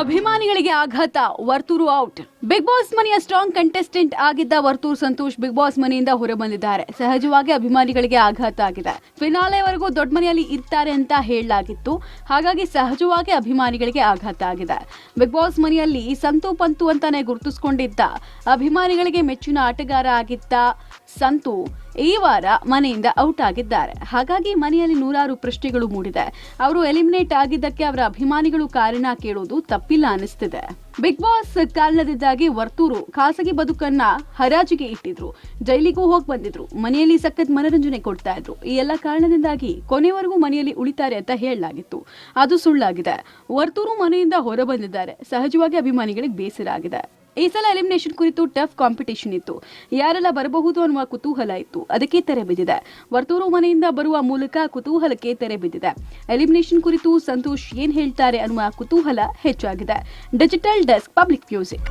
ಅಭಿಮಾನಿಗಳಿಗೆ ಆಘಾತ Varthur out. Bigg Boss ಮನೆಯ ಸ್ಟ್ರಾಂಗ್ ಕಂಟೆಸ್ಟೆಂಟ್ ಆಗಿದ್ದ ವರ್ತೂರ್ ಸಂತೋಷ್ ಬಿಗ್ ಬಾಸ್ ಮನೆಯಿಂದ ಹೊರಬಂದಿದ್ದಾರೆ ಸಹಜವಾಗಿ ಅಭಿಮಾನಿಗಳಿಗೆ ಆಘಾತ ಆಗಿದೆ. ಫಿನಾಲೆವರೆಗೂ ದೊಡ್ಡ ಮನೆಯಲ್ಲಿ ಇರ್ತಾರೆ ಅಂತ ಹೇಳಲಾಗಿತ್ತು. ಹಾಗಾಗಿ ಸಹಜವಾಗಿ ಅಭಿಮಾನಿಗಳಿಗೆ ಆಘಾತ ಆಗಿದೆ. ಬಿಗ್ ಬಾಸ್ ಮನೆಯಲ್ಲಿ ಸಂತು ಪಂತು ಅಂತಾನೆ ಗುರುತಿಸಿಕೊಂಡಿದ್ದ ಅಭಿಮಾನಿಗಳಿಗೆ ಮೆಚ್ಚಿನ ಆಟಗಾರ ಆಗಿದ್ದ ಸಂತು ಈ ವಾರ ಮನೆಯಿಂದ ಔಟ್ ಆಗಿದ್ದಾರೆ. ಹಾಗಾಗಿ ಮನೆಯಲ್ಲಿ ನೂರಾರು ಪ್ರಶ್ನೆಗಳು ಮೂಡಿದೆ. ಅವರು ಎಲಿಮಿನೇಟ್ ಆಗಿದ್ದಕ್ಕೆ ಅವರ ಅಭಿಮಾನಿಗಳು ಕಾರಣ ಕೇಳೋದು ತಪ್ಪಿಲ್ಲ ಅನಿಸ್ತಿದೆ ಬಿಗ್ ಬಾಸ್ ಕಾರಣದಿಂದಾಗಿ ವರ್ತೂರು ಖಾಸಗಿ ಬದುಕನ್ನ ಹರಾಜಿಗೆ ಇಟ್ಟಿದ್ರು. ಜೈಲಿಗೂ ಹೋಗಿ ಬಂದಿದ್ರು. ಮನೆಯಲ್ಲಿ ಸಖತ್ ಮನರಂಜನೆ ಕೊಡ್ತಾ ಇದ್ರು. ಈ ಎಲ್ಲ ಕಾರಣದಿಂದಾಗಿ ಕೊನೆವರೆಗೂ ಮನೆಯಲ್ಲಿ ಉಳಿತಾರೆ ಅಂತ ಹೇಳಲಾಗಿತ್ತು. ಅದು ಸುಳ್ಳಾಗಿದೆ. ವರ್ತೂರು ಮನೆಯಿಂದ ಹೊರ ಬಂದಿದ್ದಾರೆ ಸಹಜವಾಗಿ ಅಭಿಮಾನಿಗಳಿಗೆ ಬೇಸರ ಆಗಿದೆ. ಈ ಸಲ ಎಲಿಮಿನೇಷನ್ ಕುರಿತು ಟಫ್ ಕಾಂಪಿಟೇಷನ್ ಇತ್ತು. ಯಾರೆಲ್ಲ ಬರಬಹುದು ಅನ್ನುವ ಕುತೂಹಲ ಇತ್ತು. ಅದಕ್ಕೆ ತೆರೆ ಬಿದ್ದಿದೆ. ವರ್ತೂರು ಮನೆಯಿಂದ ಬರುವ ಮೂಲಕ ಕುತೂಹಲಕ್ಕೆ ತೆರೆ ಬಿದ್ದಿದೆ. ಎಲಿಮಿನೇಷನ್ ಕುರಿತು ಸಂತೋಷ್ ಏನ್ ಹೇಳ್ತಾರೆ ಅನ್ನುವ ಕುತೂಹಲ ಹೆಚ್ಚಾಗಿದೆ. Digital desk public music